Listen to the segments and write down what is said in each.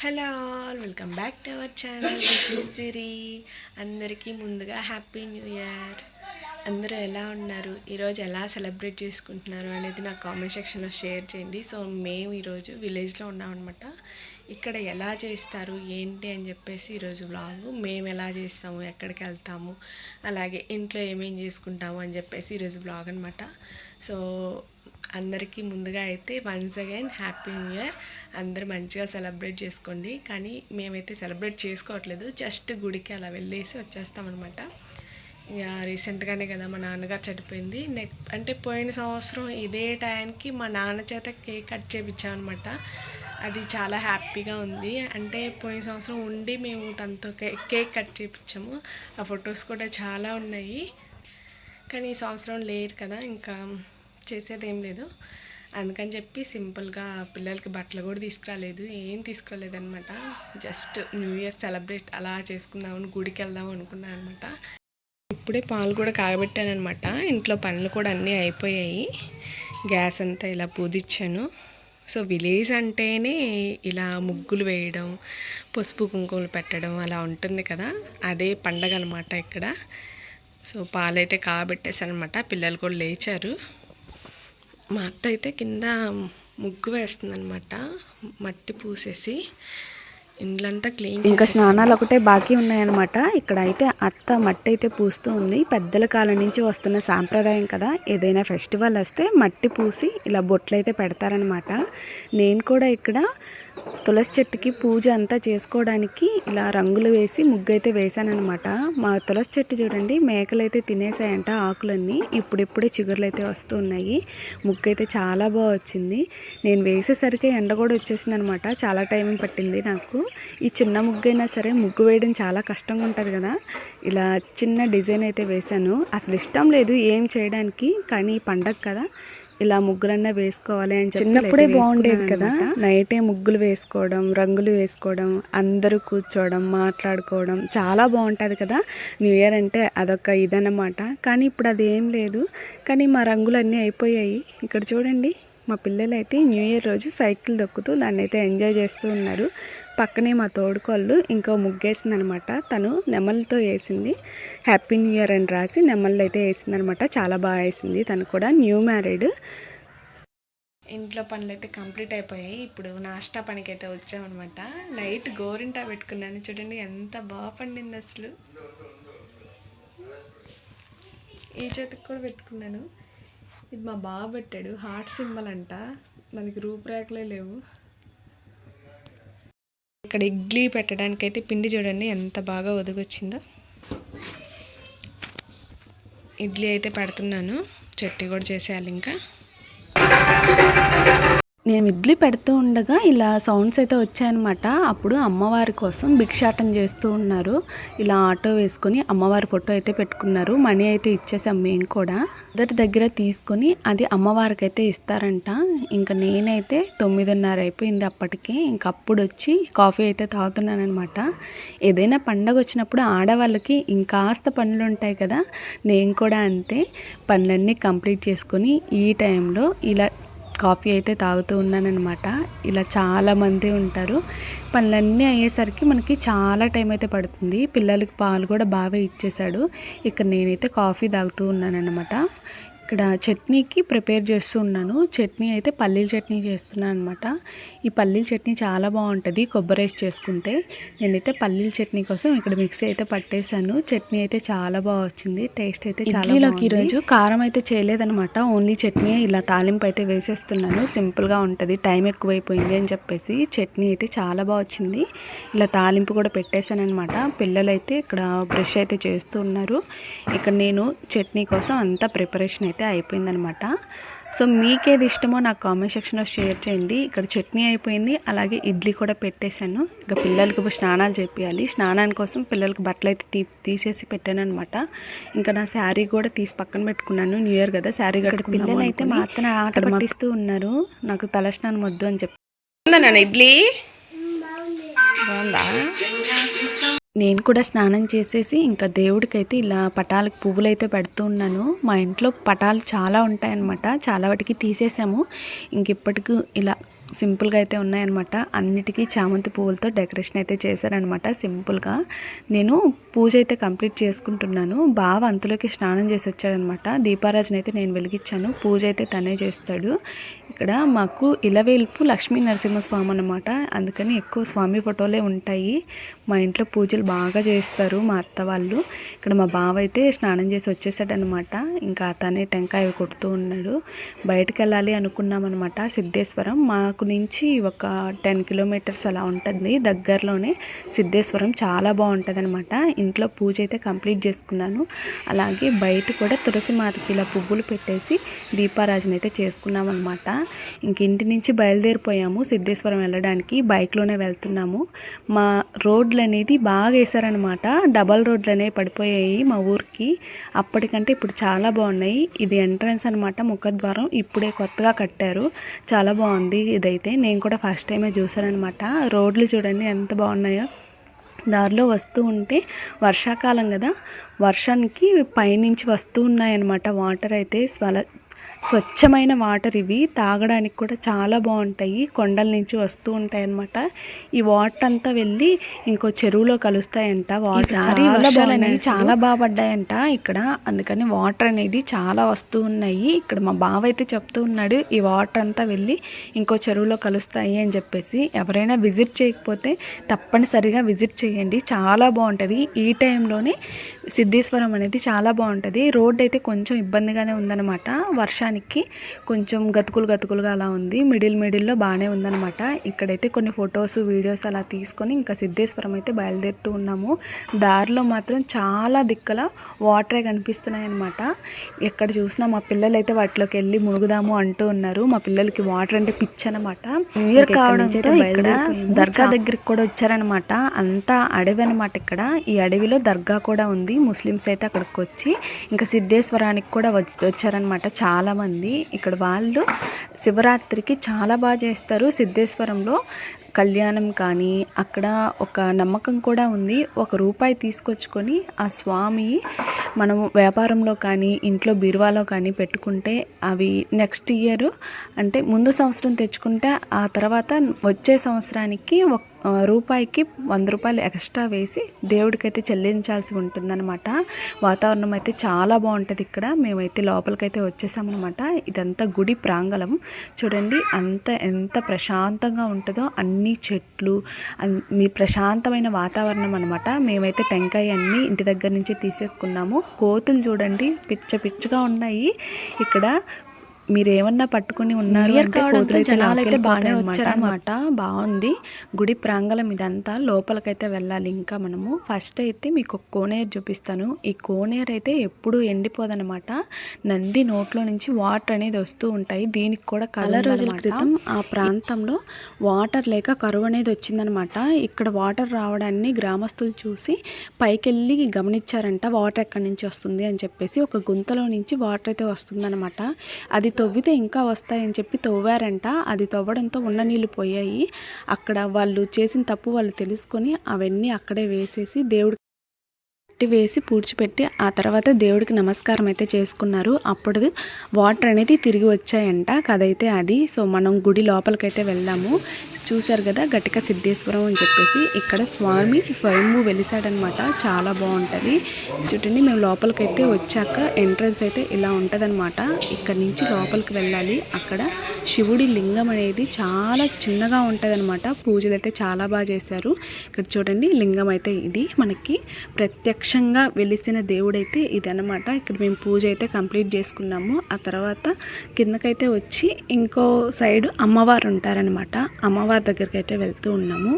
Hello all welcome back to our channel. This Siri అందరికీ ముందుగా happy new year. అందరూ ఎలా ఉన్నారు? ఈరోజు ఎలా సెలబ్రేట్ చేసుకుంటున్నారు అనేది నా కామెంట్ సెక్షన్లో షేర్ చేయండి. సో మేము ఈరోజు విలేజ్లో ఉన్నామన్నమాట ఇక్కడ ఎలా చేస్తారు ఏంటి అని చెప్పేసి ఈరోజు వ్లాగ్ మేము ఎలా చేస్తాము ఎక్కడికి వెళ్తాము అలాగే ఇంట్లో ఏమేం చేసుకుంటాము అని చెప్పేసి ఈరోజు వ్లాగ్ అనమాట సో అందరికీ ముందుగా అయితే once again happy new year అందరూ మంచిగా సెలబ్రేట్ చేసుకోండి. కానీ మేమైతే సెలబ్రేట్ చేసుకోవట్లేదు. జస్ట్ గుడికి అలా వెళ్ళేసి వచ్చేస్తామన్నమాట ఇక రీసెంట్గానే కదా మా నాన్నగారు చనిపోయింది. నెక్ అంటే పోయిన సంవత్సరం ఇదే టైంకి మా నాన్న చేత కేక్ కట్ చేయించామన్నమాట అది చాలా హ్యాపీగా ఉంది. అంటే పోయిన సంవత్సరం ఉండి మేము తనతో కేక్ కట్ చేయించాము ఆ ఫొటోస్ కూడా చాలా ఉన్నాయి. కానీ ఈ సంవత్సరం లేరు కదా. ఇంకా చేసేది ఏం లేదు. అందుకని చెప్పి సింపుల్గా పిల్లలకి బట్టలు కూడా తీసుకురాలేదు. ఏం తీసుకురాలేదు అనమాట జస్ట్ న్యూ ఇయర్ సెలబ్రేట్ అలా చేసుకుందామని గుడికి వెళ్దాం అనుకున్నాను అనమాట ఇప్పుడే పాలు కూడా కాగబెట్టాను అనమాట ఇంట్లో పనులు కూడా అన్నీ అయిపోయాయి. గ్యాస్ అంతా ఇలా పూదిచ్చాను. సో విలేజ్ అంటేనే ఇలా ముగ్గులు వేయడం పసుపు కుంకుమలు పెట్టడం అలా ఉంటుంది కదా. అదే పండగ అనమాట ఇక్కడ. సో పాలైతే కాబెట్టేసానమాట పిల్లలు కూడా లేచారు. మా అత్త అయితే కింద ముగ్గు వేస్తుందనమాట మట్టి పూసేసి. ఇండ్లంతా క్లీన్ ఇంకా స్నానాలు ఒకటే బాకీ ఉన్నాయన్నమాట. ఇక్కడ అయితే అత్త మట్టి అయితే పూస్తూ ఉంది. పెద్దల కాలం నుంచి వస్తున్న సాంప్రదాయం కదా. ఏదైనా ఫెస్టివల్ వస్తే మట్టి పూసి ఇలా బొట్లు అయితే పెడతారనమాట నేను కూడా ఇక్కడ తులసి చెట్టుకి పూజ అంతా చేసుకోవడానికి ఇలా రంగులు వేసి ముగ్గు అయితే వేశానమాట మా తులసి చెట్టు చూడండి మేకలు అయితే తినేసాయంట ఆకులన్నీ. ఇప్పుడిప్పుడే చిగురులు అయితే వస్తున్నాయి. ముగ్గు అయితే చాలా బాగా వచ్చింది. నేను వేసేసరికి ఎండ కూడా వచ్చేసింది అనమాట చాలా టైం పట్టింది నాకు. ఈ చిన్న ముగ్గు అయినా సరే ముగ్గు వేయడం చాలా కష్టంగా ఉంటుంది కదా. ఇలా చిన్న డిజైన్ అయితే వేశాను. అసలు ఇష్టం లేదు ఏం చేయడానికి కానీ పండగ కదా. ఇలా ముగ్గులన్నా వేసుకోవాలి అని చిన్నప్పుడే బాగుండేది కదా. నైటే ముగ్గులు వేసుకోవడం రంగులు వేసుకోవడం అందరూ కూర్చోవడం మాట్లాడుకోవడం చాలా బాగుంటుంది కదా. న్యూ ఇయర్ అంటే అదొక ఇదన్నమాట. కానీ ఇప్పుడు అది ఏం లేదు. కానీ మా రంగులు అన్నీ అయిపోయాయి. ఇక్కడ చూడండి మా పిల్లలు అయితే న్యూ ఇయర్ రోజు సైకిల్ దొక్కుతూ దాన్ని అయితే ఎంజాయ్ చేస్తూ ఉన్నారు. పక్కనే మా తోడుకోళ్ళు ఇంకో ముగ్గేసింది అనమాట తను నెమలతో వేసింది. హ్యాపీ న్యూ ఇయర్ అని రాసి నెమళ్ళు అయితే వేసింది అనమాట చాలా బాగా వేసింది. తను కూడా న్యూ మ్యారీడ్. ఇంట్లో పనులు అయితే కంప్లీట్ అయిపోయాయి. ఇప్పుడు నాష్టా పనికి అయితే వచ్చామన్నమాట నైట్ గోరింటా పెట్టుకున్నాను. చూడండి ఎంత బాగా పండింది అసలు. ఈ చేతికి కూడా పెట్టుకున్నాను. ఇది మా బాబు పెట్టాడు. హార్ట్ సింబల్ అంట. దానికి రూపురేఖలే లేవు. ఇక్కడ ఇడ్లీ పెట్టడానికి అయితే పిండి చూడండి ఎంత బాగా ఒదిగొచ్చిందో. ఇడ్లీ అయితే పెడుతున్నాను. చట్నీ కూడా చేసేయాలి ఇంకా. నేను ఇడ్లీ పెడుతూ ఉండగా ఇలా సౌండ్స్ అయితే వచ్చాయన్నమాట. అప్పుడు అమ్మవారి కోసం భిక్షాటం చేస్తూ ఉన్నారు. ఇలా ఆటో వేసుకొని అమ్మవారి ఫోటో అయితే పెట్టుకున్నారు. మనీ అయితే ఇచ్చేసాం మేము కూడా. మొదటి దగ్గర తీసుకొని అది అమ్మవారికి అయితే ఇస్తారంట. ఇంకా నేనైతే తొమ్మిదిన్నర అయిపోయింది అప్పటికే. ఇంక అప్పుడు వచ్చి కాఫీ అయితే తాగుతున్నాను అనమాట ఏదైనా పండగ వచ్చినప్పుడు ఆడవాళ్ళకి ఇంకాస్త పనులు ఉంటాయి కదా నేను కూడా అంతే. పనులన్నీ కంప్లీట్ చేసుకొని ఈ టైంలో ఇలా కాఫీ అయితే తాగుతూ ఉన్నానన్నమాట. ఇలా చాలామంది ఉంటారు. పనులన్నీ అయ్యేసరికి మనకి చాలా టైం అయితే పడుతుంది. పిల్లలకి పాలు కూడా బాగా ఇచ్చేసాడు ఇక్కడ నేనైతే కాఫీ తాగుతూ ఉన్నానన్నమాట. ఇక్కడ చట్నీకి ప్రిపేర్ చేస్తూ ఉన్నాను. చట్నీ అయితే పల్లీల చట్నీ చేస్తున్నాను అనమాట ఈ పల్లీల చట్నీ చాలా బాగుంటుంది కొబ్బరి వేసి చేసుకుంటే. నేనైతే పల్లీల చట్నీ కోసం ఇక్కడ మిక్సీ అయితే పట్టేశాను. చట్నీ అయితే చాలా బాగా వచ్చింది. టేస్ట్ అయితే చాలా ఈరోజు కారం అయితే చేయలేదనమాట ఓన్లీ చట్నీ ఇలా తాలింపు అయితే వేసేస్తున్నాను. సింపుల్గా ఉంటుంది. టైం ఎక్కువైపోయింది అని చెప్పేసి చట్నీ అయితే చాలా బాగా వచ్చింది. ఇలా తాలింపు కూడా పెట్టేశాను అనమాట పిల్లలు అయితే ఇక్కడ బ్రష్ అయితే చేస్తూ ఉన్నారు. ఇక్కడ నేను చట్నీ కోసం అంతా ప్రిపరేషన్ అయితే అయిపోయిందనమాట. సో మీకేది ఇష్టమో నాకు కామెంట్ సెక్షన్లో షేర్ చేయండి. ఇక్కడ చట్నీ అయిపోయింది. అలాగే ఇడ్లీ కూడా పెట్టేశాను. ఇంకా పిల్లలకి స్నానాలు చేపియాలి. స్నానాని కోసం పిల్లలకి బట్టలు అయితే తీ తీసేసి పెట్టాను అనమాట ఇంకా నా శారీ కూడా తీసి పక్కన పెట్టుకున్నాను. న్యూ ఇయర్ కదా శారీ పిల్లలు అయితే మా అత్తన ఆట పట్టిస్తూ ఉన్నారు. నాకు తలస్నానం వద్దు అని చెప్పి. ఇడ్లీ? బాగుందా? నేను కూడా స్నానం చేసేసి ఇంకా దేవుడికైతే ఇలా పటాలకు పువ్వులు అయితే పెడుతూ ఉన్నాను. మా ఇంట్లో పటాలు చాలా ఉంటాయన్నమాట. చాలా వాటికి తీసేసాము. ఇంక ఇప్పటికి ఇలా సింపుల్గా అయితే ఉన్నాయన్నమాట. అన్నిటికీ చామంతి పువ్వులతో డెకరేషన్ అయితే చేశారనమాట సింపుల్గా నేను పూజ అయితే కంప్లీట్ చేసుకుంటున్నాను. బావ అంతులోకి స్నానం చేసి వచ్చాడనమాట దీపారాజన అయితే నేను వెలిగించాను. పూజ అయితే తనే చేస్తాడు. ఇక్కడ మాకు ఇలవేల్పు లక్ష్మీ నరసింహస్వామి అన్నమాట. అందుకని ఎక్కువ స్వామి ఫోటోలే ఉంటాయి. మా ఇంట్లో పూజలు బాగా చేస్తారు మా అత్త వాళ్ళు. ఇక్కడ మా బావ అయితే స్నానం చేసి వచ్చేసాడనమాట ఇంకా తనే టెంకాయ కొడుతూ ఉన్నాడు. బయటకు వెళ్ళాలి అనుకున్నామన్నమాట. సిద్ధేశ్వరం మా అరకు నుంచి ఒక టెన్ కిలోమీటర్స్ అలా ఉంటుంది. దగ్గరలోనే సిద్ధేశ్వరం చాలా బాగుంటుంది అనమాట ఇంట్లో పూజ అయితే కంప్లీట్ చేసుకున్నాను. అలాగే బయట కూడా తులసి మాతకి ఇలా పువ్వులు పెట్టేసి దీపారాజన అయితే చేసుకున్నాం అనమాట ఇంక ఇంటి నుంచి బయలుదేరిపోయాము సిద్ధేశ్వరం వెళ్ళడానికి. బైక్లోనే వెళ్తున్నాము. మా రోడ్లు అనేది బాగా వేసారనమాట డబల్ రోడ్లు అనేవి పడిపోయాయి మా ఊరికి. అప్పటికంటే ఇప్పుడు చాలా బాగున్నాయి. ఇది ఎంట్రన్స్ అనమాట ముఖద్వారం. ఇప్పుడే కొత్తగా కట్టారు. చాలా బాగుంది. ఇదైతే నేను కూడా ఫస్ట్ టైమే చూసానమాట రోడ్లు చూడండి ఎంత బాగున్నాయో. దారిలో వస్తూ ఉంటే వర్షాకాలం కదా. వర్షానికి పైనుంచి వస్తూ ఉన్నాయన్నమాట. వాటర్ అయితే స్వల స్వచ్ఛమైన వాటర్ ఇవి తాగడానికి కూడా చాలా బాగుంటాయి. కొండల నుంచి వస్తూ ఉంటాయి అన్నమాట ఈ వాటర్ అంతా వెళ్ళి ఇంకో చెరువులో కలుస్తాయంట. వాటర్ చాలా వర్షాలు చాలా బాగా పడ్డాయంట ఇక్కడ. అందుకని వాటర్ అనేది చాలా వస్తూ ఉన్నాయి. ఇక్కడ మా బావ అయితే చెప్తూ ఉన్నాడు ఈ వాటర్ అంతా వెళ్ళి ఇంకో చెరువులో కలుస్తాయి అని చెప్పేసి. ఎవరైనా విజిట్ చేయకపోతే తప్పనిసరిగా విజిట్ చేయండి. చాలా బాగుంటుంది. ఈ టైంలోనే సిద్ధేశ్వరం అనేది చాలా బాగుంటుంది. రోడ్ అయితే కొంచెం ఇబ్బందిగానే ఉందన్నమాట. వర్షానికి కొంచెం గతుకులు గతుకులుగా అలా ఉంది. మిడిల్ మిడిల్లో బాగానే ఉందన్నమాట. ఇక్కడైతే కొన్ని ఫొటోస్ వీడియోస్ అలా తీసుకొని ఇంకా సిద్ధేశ్వరం అయితే బయలుదేరుతూ ఉన్నాము. దారిలో మాత్రం చాలా దిక్కల వాటరే కనిపిస్తున్నాయి అనమాట ఎక్కడ చూసినా మా పిల్లలు అయితే వాటిలోకి వెళ్ళి మునుగుదాము అంటూ ఉన్నారు. మా పిల్లలకి వాటర్ అంటే పిచ్చి అనమాట న్యూ ఇయర్ కావడంతో ఇక్కడ దర్గా దగ్గరికి కూడా వచ్చారనమాట అంతా అడవి అనమాట ఇక్కడ. ఈ అడవిలో దర్గా కూడా ఉంది. ముస్లిమ్స్ అయితే అక్కడికి వచ్చి ఇంకా సిద్ధేశ్వరానికి కూడా వచ్చ- వచ్చారనమాట చాలా మంది ఇక్కడ వాళ్ళు శివరాత్రికి చాలా బాగా చేస్తారు సిద్ధేశ్వరంలో. కళ్యాణం కానీ అక్కడ ఒక నమ్మకం కూడా ఉంది. ఒక రూపాయి తీసుకొచ్చుకొని ఆ స్వామి మనము వ్యాపారంలో కానీ ఇంట్లో బీరువాలో కానీ పెట్టుకుంటే అవి నెక్స్ట్ ఇయర్ అంటే ముందు సంవత్సరం తెచ్చుకుంటే ఆ తర్వాత వచ్చే సంవత్సరానికి ఒక రూపాయికి వంద రూపాయలు ఎక్స్ట్రా వేసి దేవుడికైతే చెల్లించాల్సి ఉంటుందన్నమాట. వాతావరణం అయితే చాలా బాగుంటుంది ఇక్కడ. మేమైతే లోపలికైతే వచ్చేసామన్నమాట. ఇదంతా గుడి ప్రాంగణం. చూడండి అంత ఎంత ప్రశాంతంగా ఉంటుందో అన్ని చెట్లు మీ ప్రశాంతమైన వాతావరణం అనమాట మేమైతే టెంకాయ అన్ని ఇంటి దగ్గర నుంచి తీసేసుకున్నాము. కోతులు చూడండి పిచ్చ పిచ్చగా ఉన్నాయి. ఇక్కడ మీరు ఏమన్నా పట్టుకుని ఉన్నారు New Year అంటే కావడంతో కోతులైతే జనాలు అయితే బాగానే. అన్నమాట బాగుంది. గుడి ప్రాంగణం ఇదంతా లోపలికైతే వెళ్ళాలి ఇంకా మనము. ఫస్ట్ అయితే మీకు ఒక కోనేరు చూపిస్తాను. ఈ కోనేరు అయితే ఎప్పుడు ఎండిపోదన్నమాట. నంది నోట్లో నుంచి వాటర్ అనేది వస్తూ ఉంటాయి. దీనికి కూడా చాలా రోజుల క్రితం ఆ ప్రాంతంలో వాటర్ లేక కరువు అనేది వచ్చిందనమాట ఇక్కడ వాటర్ రావడాన్ని గ్రామస్తులు చూసి పైకెళ్ళి గమనించారంట. వాటర్ ఎక్కడి నుంచి వస్తుంది? అని చెప్పేసి ఒక గుంతలో నుంచి వాటర్ అయితే వస్తుందన్నమాట. అది తవ్వితే ఇంకా వస్తాయని చెప్పి తవ్వారంట. అది తవ్వడంతో ఉన్న నీళ్ళు పోయాయి. అక్కడ వాళ్ళు చేసిన తప్పు వాళ్ళు తెలుసుకొని అవన్నీ అక్కడే వేసేసి దేవుడి మట్టి వేసి పూడ్చిపెట్టి ఆ తర్వాత దేవుడికి నమస్కారం అయితే చేసుకున్నారు. అప్పుడు వాటర్ అనేది తిరిగి వచ్చాయంట. కదైతే అది. సో మనం గుడి లోపలికైతే వెళ్దాము చూశారు కదా గట్టిక సిద్ధేశ్వరం అని చెప్పేసి. ఇక్కడ స్వామి స్వయంభూ వెలిసాడనమాట. చాలా బాగుంటుంది. చూడండి మేము లోపలికైతే వచ్చాక ఎంట్రన్స్ అయితే ఇలా ఉంటుందన్నమాట ఇక్కడ నుంచి లోపలికి వెళ్ళాలి. అక్కడ శివుడి లింగం అనేది చాలా చిన్నగా ఉంటుందన్నమాట పూజలు అయితే చాలా బాగా చేశారు. ఇక్కడ చూడండి లింగం అయితే ఇది. మనకి ప్రత్యక్ష ప్రత్యక్షంగా వెలిసిన దేవుడైతే ఇది అనమాట ఇక్కడ మేము పూజ అయితే కంప్లీట్ చేసుకున్నాము. ఆ తర్వాత కిందకైతే వచ్చి ఇంకో సైడ్ అమ్మవారు ఉంటారనమాట అమ్మవారి దగ్గరికి అయితే వెళ్తూ ఉన్నాము.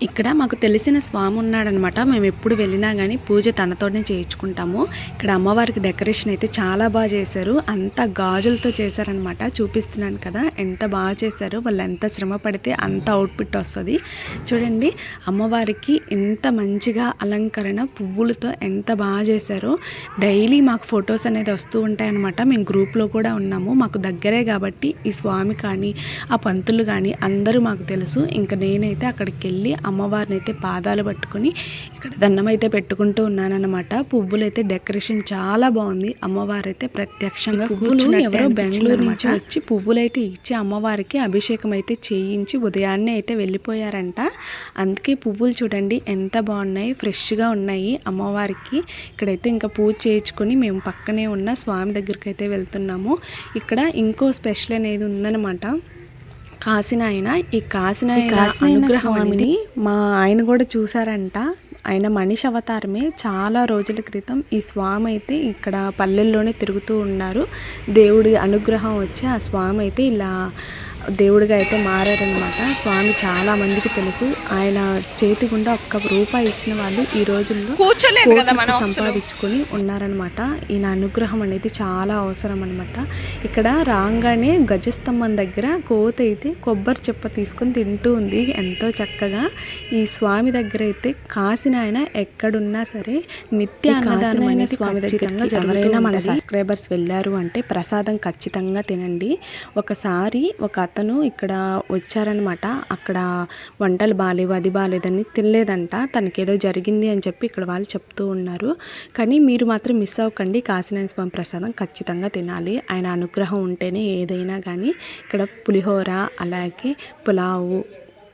ఇక్కడ మాకు తెలిసిన స్వామి ఉన్నాడనమాట. మేము ఎప్పుడు వెళ్ళినా కానీ పూజ తనతోనే చేయించుకుంటాము. ఇక్కడ అమ్మవారికి డెకరేషన్ అయితే చాలా బాగా చేశారు. అంత గాజులతో చేశారనమాట. చూపిస్తున్నాను కదా ఎంత బాగా చేశారో. వాళ్ళు ఎంత శ్రమ పడితే అంత అవుట్పుట్ వస్తుంది. చూడండి అమ్మవారికి ఎంత మంచిగా అలంకరణ పువ్వులతో ఎంత బాగా చేశారో. డైలీ మాకు ఫొటోస్ అనేది వస్తూ ఉంటాయన్నమాట మేము గ్రూప్లో కూడా ఉన్నాము. మాకు దగ్గరే కాబట్టి ఈ స్వామి కానీ ఆ పంతులు కానీ అందరూ మాకు తెలుసు. ఇంకా నేనైతే అక్కడికి వెళ్ళి అమ్మవారిని అయితే పాదాలు పట్టుకొని ఇక్కడ దండం అయితే పెట్టుకుంటూ ఉన్నానన్నమాట. పువ్వులు అయితే డెకరేషన్ చాలా బాగుంది. అమ్మవారు అయితే ప్రత్యక్షంగా పువ్వులు ఎవరో బెంగళూరు నుంచి వచ్చి పువ్వులు అయితే ఇచ్చి అమ్మవారికి అభిషేకం అయితే చేయించి ఉదయాన్నే అయితే వెళ్ళిపోయారంట. అందుకే పువ్వులు చూడండి ఎంత బాగున్నాయి ఫ్రెష్గా ఉన్నాయి అమ్మవారికి. ఇక్కడైతే ఇంకా పూజ చేయించుకొని మేము పక్కనే ఉన్న స్వామి దగ్గరికి అయితే వెళ్తున్నాము. ఇక్కడ ఇంకో స్పెషల్ అనేది ఉందన్నమాట. కాసినాయన. ఈ కాసినాయన అనుగ్రహం అనేది మా ఆయన కూడా చూసారంట ఆయన మనిషి అవతారమే. చాలా రోజుల క్రితం ఈ స్వామి అయితే ఇక్కడ పల్లెల్లోనే తిరుగుతూ ఉన్నారు. దేవుడి అనుగ్రహం వచ్చి ఆ స్వామి అయితే ఇలా దేవుడిగా అయితే మారారనమాట స్వామి చాలా మందికి తెలుసు. ఆయన చేతి గుండా ఒక్క రూపాయి ఇచ్చిన వాళ్ళు ఈ రోజుల్లో సంపాదించుకొని ఉన్నారనమాట ఈయన అనుగ్రహం అనేది చాలా అవసరం అనమాట ఇక్కడ రాగానే గజస్తంభం దగ్గర కోత అయితే కొబ్బరి చెప్ప తీసుకొని తింటూ ఉంది ఎంతో చక్కగా. ఈ స్వామి దగ్గర అయితే కాసిన ఆయన ఎక్కడున్నా సరే నిత్య అన్నదానం అనేది స్వామి దగ్గర ఎవరైనా మన సబ్స్క్రైబర్స్ వెళ్ళారు అంటే ప్రసాదం ఖచ్చితంగా తినండి. ఒకసారి ఒక అతను ఇక్కడ వచ్చారనమాట అక్కడ వంటలు బాగాలేవు అది బాగాలేదని తినలేదంట. తనకేదో జరిగింది అని చెప్పి ఇక్కడ వాళ్ళు చెప్తూ ఉన్నారు. కానీ మీరు మాత్రం మిస్ అవ్వకండి. కాశీనారాయణ స్వామి ప్రసాదం ఖచ్చితంగా తినాలి. ఆయన అనుగ్రహం ఉంటేనే ఏదైనా కానీ ఇక్కడ పులిహోర అలాగే పులావు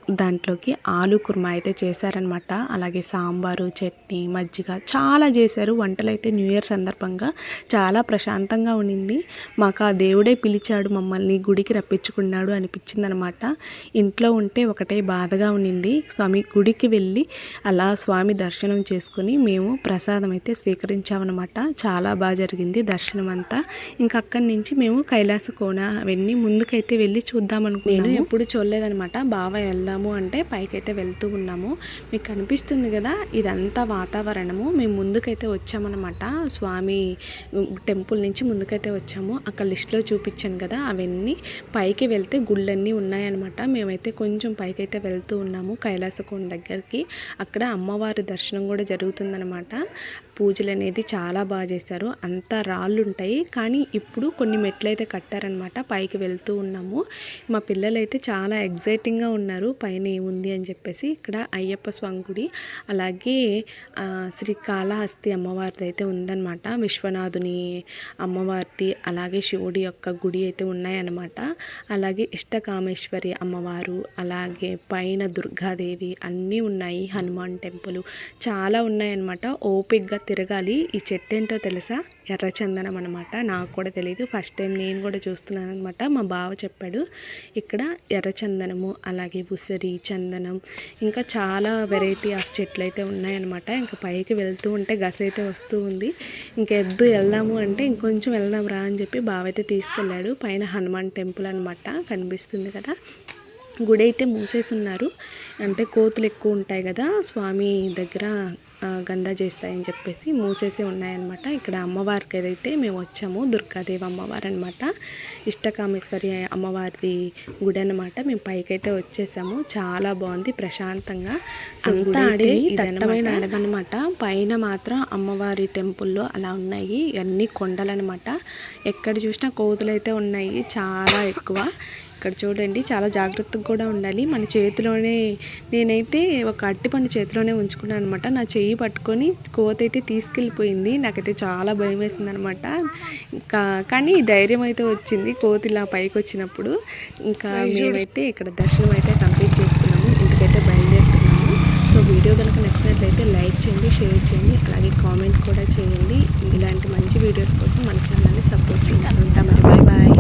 దాంట్లోకి ఆలు కుర్మా అయితే చేశారనమాట అలాగే సాంబారు చట్నీ మజ్జిగ చాలా చేశారు. వంటలు అయితే న్యూ ఇయర్ సందర్భంగా చాలా ప్రశాంతంగా ఉండింది. మాకు ఆ దేవుడే పిలిచాడు మమ్మల్ని గుడికి రప్పించుకున్నాడు అనిపించింది అనమాట ఇంట్లో ఉంటే ఒకటే బాధగా ఉండింది. స్వామి గుడికి వెళ్ళి అలా స్వామి దర్శనం చేసుకుని మేము ప్రసాదం అయితే స్వీకరించామన్నమాట. చాలా బాగా జరిగింది దర్శనం అంతా ఇంకా అక్కడి నుంచి మేము కైలాస కోన అవన్నీ ముందుకైతే వెళ్ళి చూద్దామనుకున్నాను ఎప్పుడు చూడలేదనమాట బావ ఉన్నాము అంటే పైకైతే వెళ్తూ ఉన్నాము. మీకు కనిపిస్తుంది కదా ఇదంతా వాతావరణము. మేము ముందుకైతే వచ్చామన్నమాట. స్వామి టెంపుల్ నుంచి ముందుకైతే వచ్చాము. అక్కడ లిస్ట్లో చూపించాను కదా అవన్నీ. పైకి వెళ్తే గుళ్ళన్నీ ఉన్నాయన్నమాట. మేమైతే కొంచెం పైకైతే వెళ్తూ ఉన్నాము కైలాసకోన దగ్గరికి. అక్కడ అమ్మవారి దర్శనం కూడా జరుగుతుందన్నమాట. పూజలు అనేది చాలా బాగా చేశారు. అంతా రాళ్ళు ఉంటాయి కానీ ఇప్పుడు కొన్ని మెట్లు అయితే కట్టారనమాట పైకి వెళ్తూ ఉన్నాము. మా పిల్లలు అయితే చాలా ఎగ్జైటింగ్గా ఉన్నారు. పైన ఏముంది అని చెప్పేసి ఇక్కడ అయ్యప్ప స్వామి గుడి అలాగే శ్రీ కాళహస్తి అమ్మవారిది అయితే ఉందన్నమాట. విశ్వనాథుని అమ్మవారిది అలాగే శివుడి యొక్క గుడి అయితే ఉన్నాయన్నమాట. అలాగే ఇష్టకామేశ్వరి అమ్మవారు అలాగే పైన దుర్గాదేవి అన్నీ ఉన్నాయి హనుమాన్ టెంపుల్ చాలా ఉన్నాయన్నమాట. ఓపిక్గా తిరగాలి. ఈ చెట్టు ఏంటో తెలుసా? ఎర్రచందనం అనమాట నాకు కూడా తెలియదు ఫస్ట్ టైం నేను కూడా చూస్తున్నాను అనమాట మా బావ చెప్పాడు ఇక్కడ ఎర్రచందనము అలాగే ఉసిరి చందనం ఇంకా చాలా వెరైటీ ఆఫ్ చెట్లు అయితే ఉన్నాయన్నమాట. ఇంకా పైకి వెళ్తూ ఉంటే గస అయితే వస్తూ ఉంది. ఇంకా ఎద్దు వెళ్దాము అంటే ఇంకొంచెం వెళ్దాం రా అని చెప్పి బావైతే అయితే తీసుకెళ్ళాడు. పైన హనుమాన్ టెంపుల్ అనమాట కనిపిస్తుంది కదా. గుడి అయితే మూసేసి ఉన్నారు అంటే కోతులు ఎక్కువ ఉంటాయి కదా. స్వామి దగ్గర గంధ చేస్తాయని చెప్పేసి మూసేసి ఉన్నాయన్నమాట. ఇక్కడ అమ్మవారికి ఏదైతే మేము వచ్చాము దుర్గాదేవి అమ్మవారు అనమాట ఇష్టకామేశ్వరి అమ్మవారి గుడి అనమాట మేము పైకైతే వచ్చేసాము. చాలా బాగుంది ప్రశాంతంగా. అంతా అయితే అడవి, దట్టమైన పైన మాత్రం అమ్మవారి టెంపుల్లో అలా ఉన్నాయి. అన్ని కొండలనమాట ఎక్కడ చూసినా కోతులు అయితే ఉన్నాయి చాలా ఎక్కువ. ఇక్కడ చూడండి చాలా జాగ్రత్తగా కూడా ఉండాలి. మన చేతిలోనే నేనైతే ఒక అట్టిపండు చేతిలోనే ఉంచుకున్నాను అనమాట నా చెయ్యి పట్టుకొని కోత అయితే తీసుకెళ్ళిపోయింది. నాకైతే చాలా భయం వేసింది అనమాట ఇంకా కానీ ధైర్యం అయితే వచ్చింది కోతి ఇలా పైకి వచ్చినప్పుడు. ఇంకా మేమైతే ఇక్కడ దర్శనం అయితే కంప్లీట్ చేసుకున్నాము. ఇంటికైతే బయలుదేరుతున్నాము. సో వీడియో కనుక నచ్చినట్లయితే లైక్ చేయండి షేర్ చేయండి అలాగే కామెంట్ కూడా చేయండి. ఇలాంటి మంచి వీడియోస్ కోసం మన ఛానల్ని సపోర్ట్ ఉంటాం మరి బాయ్ బాయ్.